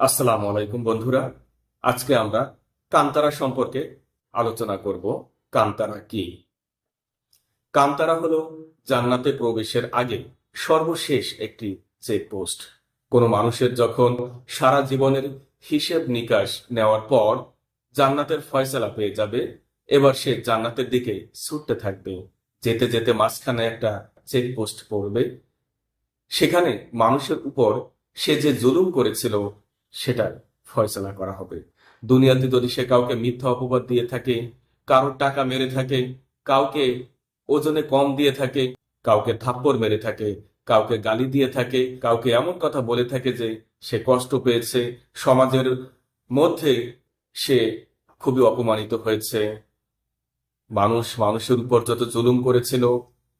আসসালামু আলাইকুম বন্ধুরা। আজকে আমরা কান্তারা সম্পর্কে আলোচনা করব। কান্তারা কি? কান্তারা হলো জান্নাতে প্রবেশের আগে সর্বশেষ একটি চেকপোস্ট। কোনো মানুষের যখন সারা জীবনের হিসেব নিকাশ নেওয়ার পর জান্নাতের ফয়সালা পেয়ে যাবে, এবার সে জান্নাতের দিকে ছুটতে থাকবে। যেতে যেতে মাঝখানে একটা চেকপোস্ট পড়বে। সেখানে মানুষের উপর সে যে জুলুম করেছিল সেটার ফয়সলা করা হবে। দুনিয়াতে যদি সে কাউকে মিথ্যা অপবাদ দিয়ে থাকে, কারোর টাকা মেরে থাকে, কাউকে ওজনে কম দিয়ে থাকে, কাউকে থাপ্পড় মেরে থাকে, কাউকে গালি দিয়ে থাকে, কাউকে এমন কথা বলে থাকে যে সে কষ্ট পেয়েছে, সমাজের মধ্যে সে খুবই অপমানিত হয়েছে। মানুষ মানুষের উপর যত জুলুম করেছিল,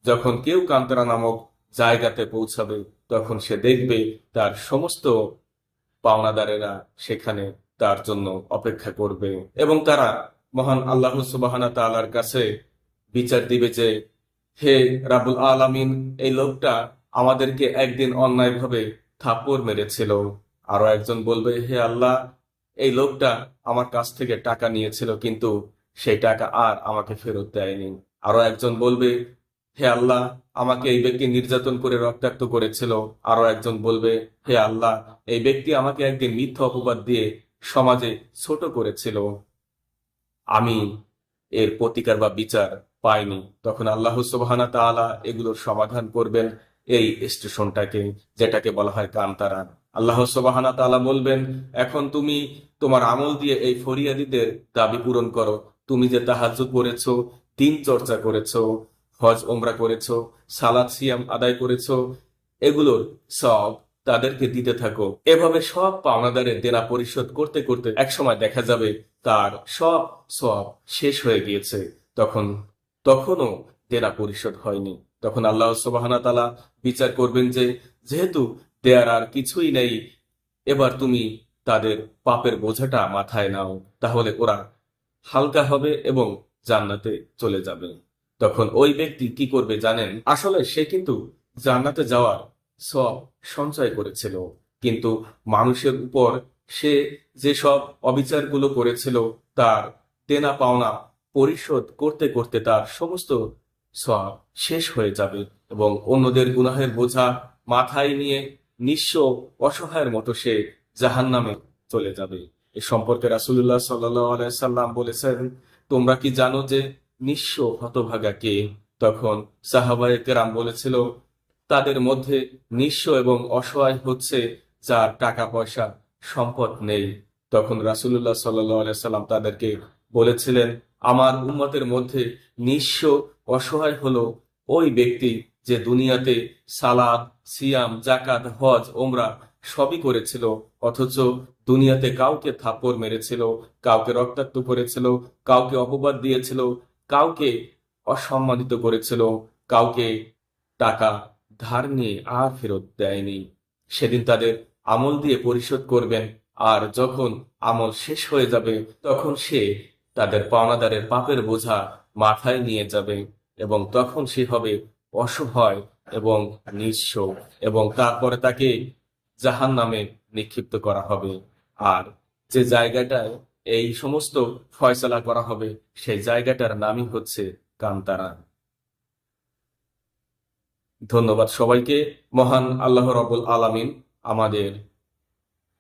যখন কেউ কান্তরা নামক জায়গাতে পৌঁছাবে, তখন সে দেখবে তার সমস্ত পাওনাদারেরা সেখানে তার জন্য অপেক্ষা করবে এবং তারা মহান আল্লাহ সুবাহানা তাআলার কাছে বিচার দিবে যে, হে রাবুল আলামিন, এই লোকটা আমাদেরকে একদিন অন্যায়ভাবে থাপ্পড় মেরেছিল। আরও একজন বলবে, হে আল্লাহ, এই লোকটা আমার কাছ থেকে টাকা নিয়েছিল, কিন্তু সেই টাকা আর আমাকে ফেরত দেয়নি। আরও একজন বলবে হে আল্লাহ, আমাকে এই ব্যক্তি নির্যাতন করে রক্তাক্ত করেছিল। আরও একজন বলবে, হে আল্লাহ, এই ব্যক্তি আমাকে একদিন মিথ্যা অপবাদ দিয়ে সমাজে ছোট করেছিল। আমি এর প্রতিকার বা বিচার পাইনি। তখন আল্লাহ সুবহানা তাআলা এগুলোর সমাধান করবেন এই স্টেশনটাকে, যেটাকে বলা হয় কান্তারা। আল্লাহ সুবহানা তাআলা বলবেন, এখন তুমি তোমার আমল দিয়ে এই ফরিয়াদিদের দাবি পূরণ করো। তুমি যে তাহাজ্জুদ করেছ, দিন চর্চা করেছ হজ ওমরা করেছ, সালাদ, সিয়াম আদায় করেছ, এগুলোর সব তাদেরকে দিতে থাকো। এভাবে সব পাওনাদারের দেনা পরিশোধ করতে করতে একসময় দেখা যাবে তার সব সব শেষ হয়ে গিয়েছে। তখন, তখনও দেনা পরিশোধ হয়নি। তখন আল্লাহ সুবহানা তাআলা বিচার করবেন যে, যেহেতু দেয়ার আর কিছুই নেই, এবার তুমি তাদের পাপের বোঝাটা মাথায় নাও, তাহলে ওরা হালকা হবে এবং জান্নাতে চলে যাবে। তখন ওই ব্যক্তি কি করবে জানেন? আসলে সে কিন্তু জান্নাতে যাওয়ার সব সঞ্চয় করেছিল। কিন্তু মানুষের উপর সে যে সব অবিচারগুলো করেছিল, তার দেনা পাওনা পরিশোধ করতে করতে তার সমস্ত সব শেষ হয়ে যাবে এবং অন্যদের গুনাহের বোঝা মাথায় নিয়ে নিঃস্ব অসহায়ের মতো সে জাহান্নামে চলে যাবে। এ সম্পর্কে আলাইহি সাল্লাম বলেছেন, তোমরা কি জানো যে নিঃস্ব হতভাগা কে তখন সাহাবায়ে কেরাম বলেছিল, তাদের মধ্যে নিঃস্ব এবং অসহায় হচ্ছে যার টাকা পয়সা সম্পদ নেই। তখন রাসুল্লাহ সাল্লাম তাদেরকে বলেছিলেন, আমার উম্মতের মধ্যে নিঃস্ব, অসহায় হলো ওই ব্যক্তি যে দুনিয়াতে সালাদ সিয়াম জাকাত হজ ওমরা সবই করেছিল, অথচ দুনিয়াতে কাউকে থাপ্পড় মেরেছিল, কাউকে রক্তাক্ত করেছিল, কাউকে অপবাদ দিয়েছিল কাউকে অসম্মানিত করেছিল, কাউকে টাকা ধার নিয়ে আর ফেরত দেয়নি। সেদিন তাদের আমল দিয়ে পরিশোধ করবেন, আর যখন আমল শেষ হয়ে যাবে, তখন সে তাদের পাওনাদারের পাপের বোঝা মাথায় নিয়ে যাবে, এবং তখন সে হবে অসহায় এবং নিঃস্ব, এবং তারপরে তাকে জাহান নামে নিক্ষিপ্ত করা হবে। আর যে জায়গাটায় এই সমস্ত ফয়সলা করা হবে সেই জায়গাটার নামই হচ্ছে কান্তারা। ধন্যবাদ সবাইকে, মহান আল্লাহ রবুল আলামিন আমাদের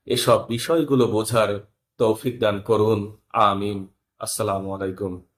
এসব বিষয়গুলো বোঝার তৌফিক দান করুন। আমিন। আসসালামু আলাইকুম।